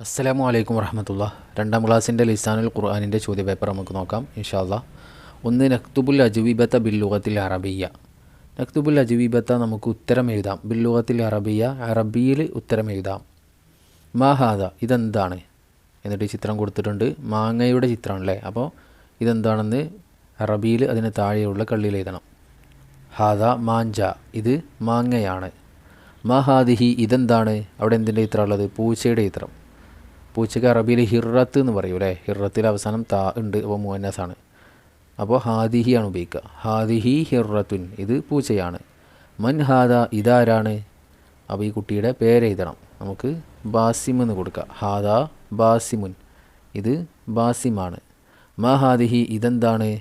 അസ്സലാമു അലൈക്കും വറഹമത്തുള്ള രണ്ടാം ക്ലാസ്സിന്റെ ലിസാനുൽ ഖുർആാനിന്റെ ചോദ്യപേപ്പർ നമുക്ക് നോക്കാം ഇൻഷാല്ല ഒന്ന് നക്തുബുൽ അജുവീബത്ത ബില്ലുഖത്തിൽ അറബിയ നക്തുബുൽ അജുവീബത്ത നമുക്ക് ഉത്തരം എഴുതാം. ബില്ലുഖത്തിൽ അറബിയ അറബിയിൽ ഉത്തരം എഴുതാം. മാഹാദ ഇതെന്താണ്? എന്നിട്ട് ചിത്രം കൊടുത്തിട്ടുണ്ട്. മാങ്ങയുടെ ചിത്രമാണല്ലേ? അപ്പോൾ ഇതെന്താണെന്ന് അറബിയിൽ അതിന് താഴെയുള്ള കള്ളിയിൽ എഴുതണം. ഹാദ മാഞ്ച ഇത് മാങ്ങയാണ്. മഹാദിഹി ഇതെന്താണ്? അവിടെ എന്തിന്റെ ചിത്രമുള്ളത് പൂച്ചയുടെ ചിത്രം. പൂച്ചയ്ക്ക് അറബിയിൽ ഹിറത്ത് എന്ന് പറയും അല്ലേ? ഹിറത്തിൽ അവസാനം താ ഉണ്ട് അപ്പോൾ മുഹന്നസാണ് അപ്പോൾ ഹാദിഹി ആണ് ഉപയോഗിക്കുക. ഹാദിഹി ഹിറത്തുൻ ഇത് പൂച്ചയാണ്. മൻ ഹാദ ഇതാരാണ്? അപ്പോൾ ഈ കുട്ടിയുടെ പേരെഴുതണം നമുക്ക് ബാസിം എന്ന് കൊടുക്കുക ഹാദ ബാസിമുൻ ഇത് ബാസിമാണ്. മാ ഹാദിഹി ഇതെന്താണ്?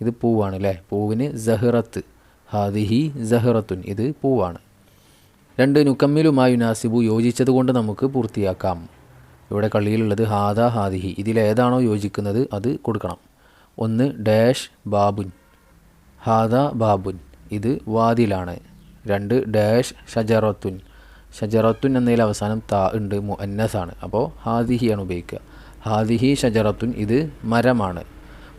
ഇത് പൂവാണ് അല്ലേ? പൂവിന് ജഹ്റത്ത് ഹാദിഹി ജഹ്റത്തുൻ ഇത് പൂവാണ്. രണ്ട് നുക്കമ്മിലുമായി നാസിബു യോജിച്ചത് കൊണ്ട് നമുക്ക് പൂർത്തിയാക്കാം. ഇവിടെ കളിയിലുള്ളത് ഹാദ ഹാദിഹി. ഇതിലേതാണോ യോജിക്കുന്നത് അത് കൊടുക്കണം. ഒന്ന് ഡാഷ് ബാബുൻ. ഹാദ ബാബുൻ. ഇത് വാതിലാണ്. രണ്ട് ഡാഷ് ഷജറത്തുൻ. ഷജറത്തുൻ എന്നതിൽ അവസാനം താ ഉണ്ട് മുഅന്നസാണ് അപ്പോൾ ഹാദിഹിയാണ് ഉപയോഗിക്കുക. ഹാദിഹി ഷജറത്തുൻ ഇത് മരമാണ്.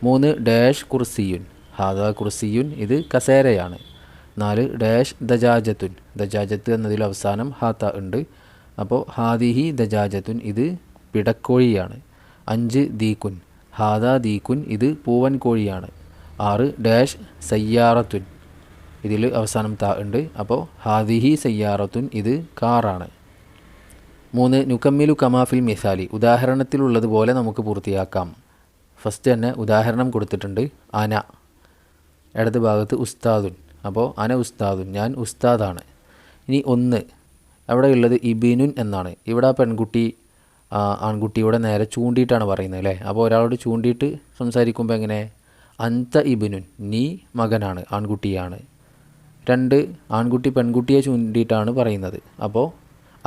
മൂന്ന് ഡാഷ് കുർസിയുൻ. ഹാദ കുർസിയുൻ ഇത് കസേരയാണ്. നാല് ഡാഷ് ദജാജത്തുൻ. ദജാജത്ത് എന്നതിൽ അവസാനം ഹാത്ത ഉണ്ട്. അപ്പോൾ ഹാദിഹി ദജാജത്തുൻ ഇത് പിടക്കോഴിയാണ്. അഞ്ച് ദീകുൻ ഹാദ ദീകുൻ ഇത് പൂവൻ കോഴിയാണ് ആറ് ഡാഷ് സയ്യാറത്തുൻ. ഇതിൽ അവസാനം താ ഉണ്ട്. അപ്പോൾ ഹാദിഹി സയ്യാറത്തുൻ ഇത് കാറാണ്. മൂന്ന് നുക്കമ്മിലു കമാഫിൽ മിസാലി. ഉദാഹരണത്തിലുള്ളതുപോലെ നമുക്ക് പൂർത്തിയാക്കാം. ഫസ്റ്റ് തന്നെ ഉദാഹരണം കൊടുത്തിട്ടുണ്ട് അന. ഇടത് ഭാഗത്ത് ഉസ്താദുൻ. അപ്പോൾ അന ഉസ്താദുൻ. ഞാൻ ഉസ്താദാണ്. ഇനി ഒന്ന്. അവിടെ ഉള്ളത് ഇബിനുൻ എന്നാണ്. ഇവിടെ ആ പെൺകുട്ടി ആൺകുട്ടിയുടെ നേരെ ചൂണ്ടിയിട്ടാണ് പറയുന്നത് അല്ലേ? അപ്പോൾ ഒരാളോട് ചൂണ്ടിയിട്ട് സംസാരിക്കുമ്പോൾ എങ്ങനെ? അന്ത ഇബിനുൻ നീ മകനാണ് ആൺകുട്ടിയാണ്. രണ്ട് ആൺകുട്ടി പെൺകുട്ടിയെ ചൂണ്ടിയിട്ടാണ് പറയുന്നത്. അപ്പോൾ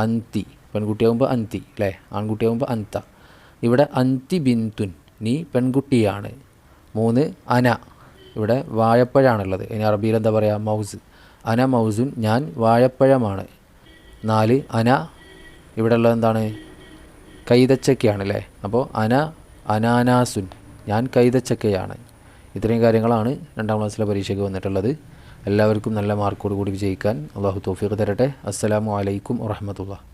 അന്തി പെൺകുട്ടിയാകുമ്പോൾ അന്തി അല്ലേ? ആൺകുട്ടിയാകുമ്പോൾ അന്ത. ഇവിടെ അന്തി ബിന്തുൻ നീ പെൺകുട്ടിയാണ്. മൂന്ന് അന. ഇവിടെ വാഴപ്പഴാണുള്ളത്. ഇനി അറബിയിൽ എന്താ പറയുക മൗസ്. അന മൗസുൻ ഞാൻ വാഴപ്പഴമാണ്. നാല് അന. ഇവിടെ ഉള്ളത് എന്താണ്? കൈതച്ചക്കയാണ് അല്ലേ അപ്പോൾ അന അനാനാസുൻ. ഞാൻ കൈതച്ചക്കയാണ്. ഇത്രയും കാര്യങ്ങളാണ് രണ്ടാം ക്ലാസ്സിലെ പരീക്ഷയ്ക്ക് വന്നിട്ടുള്ളത്. എല്ലാവർക്കും നല്ല മാർക്കോട് കൂടി വിജയിക്കാൻ അള്ളാഹു തോഫീഖ് തരട്ടെ. അസ്സലാമു അലൈക്കും വറഹമത്തുള്ള